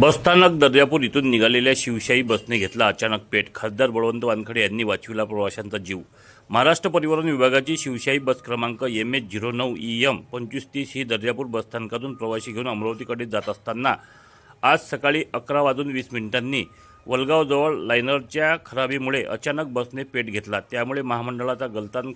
बसस्थानक दर्यापूर इथून निघालेल्या शिवशाही बसने घेतला अचानक पेट. खासदार बळवंत वानखडे यांनी वाचविला प्रवाशांचा जीव. महाराष्ट्र परिवहन विभागाची शिवशाही बस क्रमांक एम एच झिरो नऊ ई एम पंचवीस तीस ही दर्यापूर बसस्थानकातून प्रवासी घेऊन अमरावतीकडे जात असताना आज सकाळी अकरा वाजून वीस मिनिटांनी वलगावजवळ लायनरच्या खराबीमुळे अचानक बसने पेट घेतला. त्यामुळे महामंडळाचा गलतान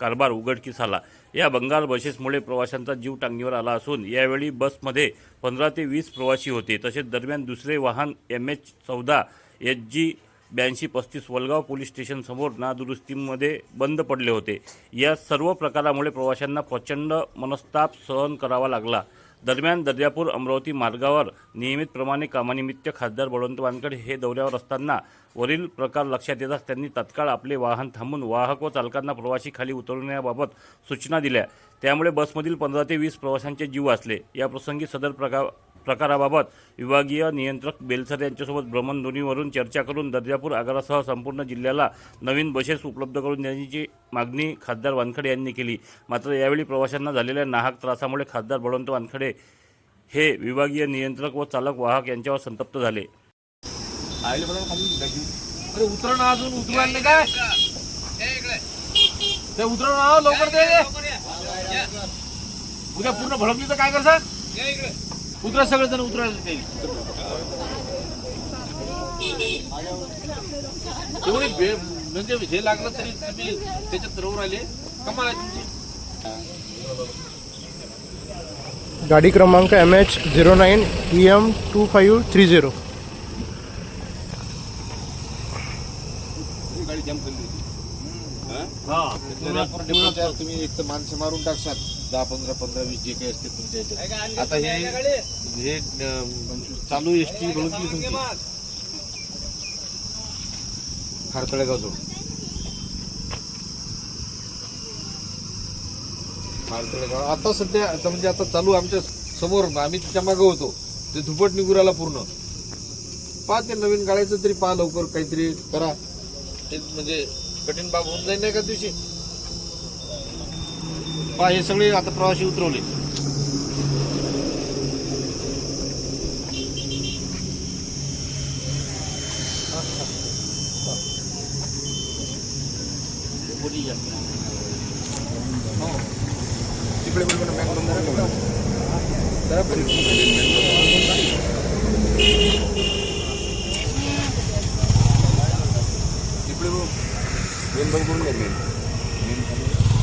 कारभार उघडकीस आला. या बंगाल बसेसमुळे प्रवाशांचा जीव टांगणीवर आला असून यावेळी बसमध्ये पंधरा ते वीस प्रवासी होते. तसेच दरम्यान दुसरे वाहन एम एच चौदा एच जी ब्याऐंशी पस्तीस वलगाव पोलीस स्टेशनसमोर नादुरुस्तीमध्ये बंद पडले होते. या सर्व प्रकारामुळे प्रवाशांना प्रचंड मनस्ताप सहन करावा लागला. दरम्यान दर्यापूर अमरावती मार्गावर नियमितप्रमाणे कामानिमित्त खासदार बळवंत वानकडे हे दौऱ्यावर असताना वरील प्रकार लक्षात येताच त्यांनी तत्काळ आपले वाहन थांबून वाहक व चालकांना प्रवाशी खाली उतरवण्याबाबत सूचना दिल्या. त्यामुळे बसमधील पंधरा ते वीस प्रवाशांचे जीव वाचले. या प्रसंगी सदर प्रकार प्रकाराबाबत विभागीय नियंत्रक बेलसर यांच्यासोबत भ्रमणध्वनीवरून चर्चा करून दर्यापूर आगारासह संपूर्ण जिल्ह्याला नवीन बसेस उपलब्ध करून देण्याची मागणी खासदार वानखडे यांनी केली. मात्र यावेळी प्रवाशांना झालेल्या नाहक त्रासामुळे खासदार बळवंत वानखडे हे विभागीय नियंत्रक व चालक वाहक यांच्यावर संतप्त झाले. अजून काय? ते उतरा ना लवकर ते उद्या पूर्ण भडकली तर काय करसा? उतरा सगळे जण उतरायला ते एवढे म्हणजे हे लागलं तरी तुम्ही त्याच्यात राहून राहिले. कमाल आहे तुमची. गाडी क्रमांक M H zero nine E M two five three zero तुम्ही एक तर माणसं मारून टाकसाल. दहा पंधरा पंधरा वीस जे काही असते तुमच्या याच्यात. आता हे हे चालू एस टी म्हणून तुमची. खारतळेगाव जोड खारतळेगाव आता सध्या म्हणजे आता चालू आमच्यासमोर. आम्ही त्याच्या मागं होतो. ते धुपट निगुराला पूर्ण. पहा ते नवीन गाड्याचं तरी पहा लवकर काहीतरी करा. ते म्हणजे कठीण बाब होऊन जाईल नाही का दिवशी? पा हे सगळे आता प्रवासी उतरवले. तिकडे तिकडे मेन बंद करून द्या मेन? मेन म्हणजे